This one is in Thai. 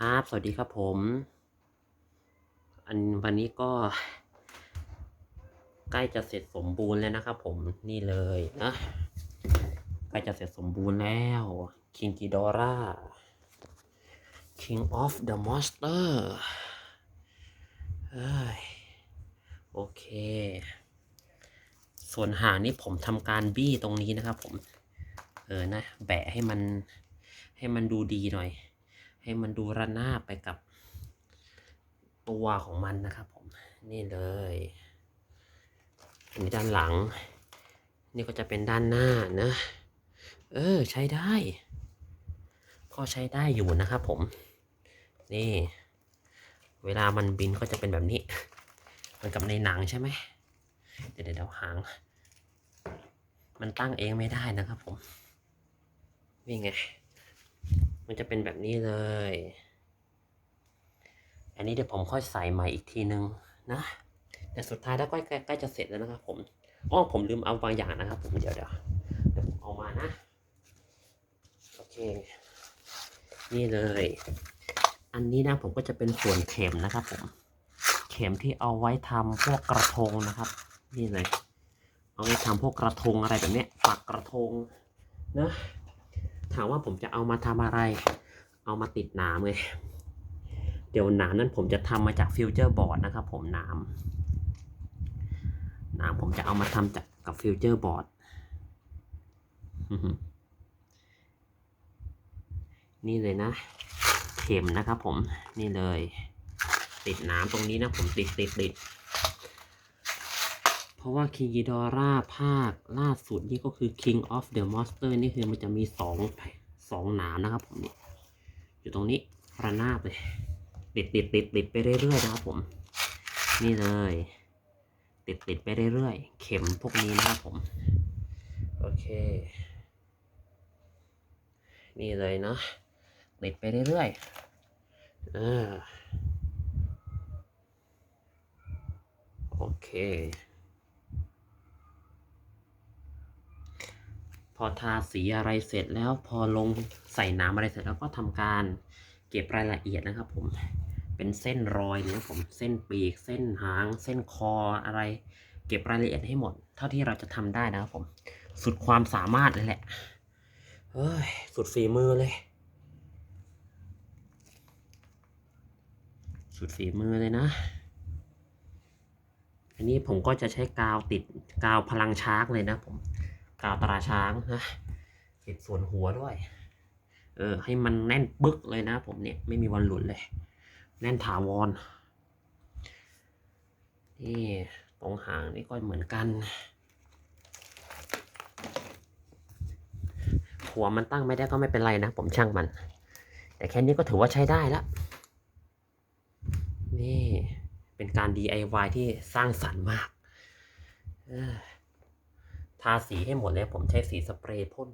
ครับ สวัสดีครับผม อันวันนี้ก็ ใกล้จะเสร็จสมบูรณ์แล้วนะครับผมนี่เลยนะ ใกล้จะเสร็จสมบูรณ์แล้ว King Ghidorah King of the Monster เอ้ยโอเค ส่วนหางนี่ผมทำการบี้ตรงนี้นะครับผม เออนะ แบะให้มันให้มันดูดีหน่อย ให้มันดูระนาบไปกับตัวของมันนะครับผม นี่เลยอันนี้ด้านหลัง นี่ก็จะเป็นด้านหน้านะ เออ ใช้ได้ ก็ใช้ได้อยู่นะครับผม นี่ เวลามันบินก็จะเป็นแบบนี้ เหมือนกับในหนังใช่ไหม เดี๋ยวเดี๋ยวหาง มันตั้งเองไม่ได้นะครับผม นี่ไง มันจะเป็นแบบนี้เลย อันนี้เดี๋ยวผมค่อยใส่ใหม่อีกทีนึงนะ แต่สุดท้ายแล้วใกล้ใกล้จะเสร็จแล้วนะครับ ผมอ้อผมลืมเอาบางอย่างนะครับ ผมเดี๋ยวเดี๋ยวเดี๋ยวผมเอามานะ โอเค นี่เลย อันนี้นะผมก็จะเป็นส่วนเข็มนะครับผม เข็มที่เอาไว้ทำพวกกระทงนะครับ นี่เลย เอาไว้ทำพวกกระทงอะไรแบบนี้ปักกระทงนะ ถามว่าผมจะเอามาทำอะไร เอามาติดหนามเลย เดี๋ยวหนามนั้นผมจะทำมาจากฟิวเจอร์บอร์ดนะครับผมหนามหนามผมจะเอามาทำจากกับฟิวเจอร์บอร์ดนี่เลยนะ เข็มนะครับผมนี่เลย ติดหนามตรงนี้นะผมติดติดติด ราะว่าคิง g ิดอร่าภาคล่าสุดนี่ก็คือ King of the Monster นี่คือมันจะมีสองสองหนามนะครับผมนี่อยู่ตรงนี้ระนาบเลยติดติดติดติดไปเรื่อยๆนะครับผม นี่เลย ติดติดไปเรื่อยๆ เข็มพวกนี้นะครับผม โอเค นี่เลยเนาะติดไปเรื่อยๆอ่าโอเค พอทาสีอะไรเสร็จแล้วพอลงใส่น้ำอะไรเสร็จแล้วก็ทำการเก็บรายละเอียดนะครับ ผมเป็นเส้นรอยนะผมเส้นปีก เส้นหาง เส้นคออะไร เก็บรายละเอียดให้หมด เท่าที่เราจะทำได้นะครับผม สุดความสามารถเลยแหละเฮ้ยสุดฝีมือเลย สุดฝีมือเลยนะ อันนี้ผมก็จะใช้กาวติดกาวพลังช้างเลยนะผม กาวตราช้างนะติดส่วนหัวด้วย เออ ให้มันแน่นปึ๊กเลยนะ ผมเนี่ยไม่มีวันหลุดเลย แน่นถาวร นี่ตรงหางนี่ก็เหมือนกันหัวมันตั้งไม่ได้ก็ไม่เป็นไรนะ ผมช่างมัน แต่แค่นี้ก็ถือว่าใช้ได้แล้วนี่เป็นการ DIY ที่สร้างสรรค์มาก เออ ทาสีให้หมดเลยผมใช้สีสเปรย์พ่น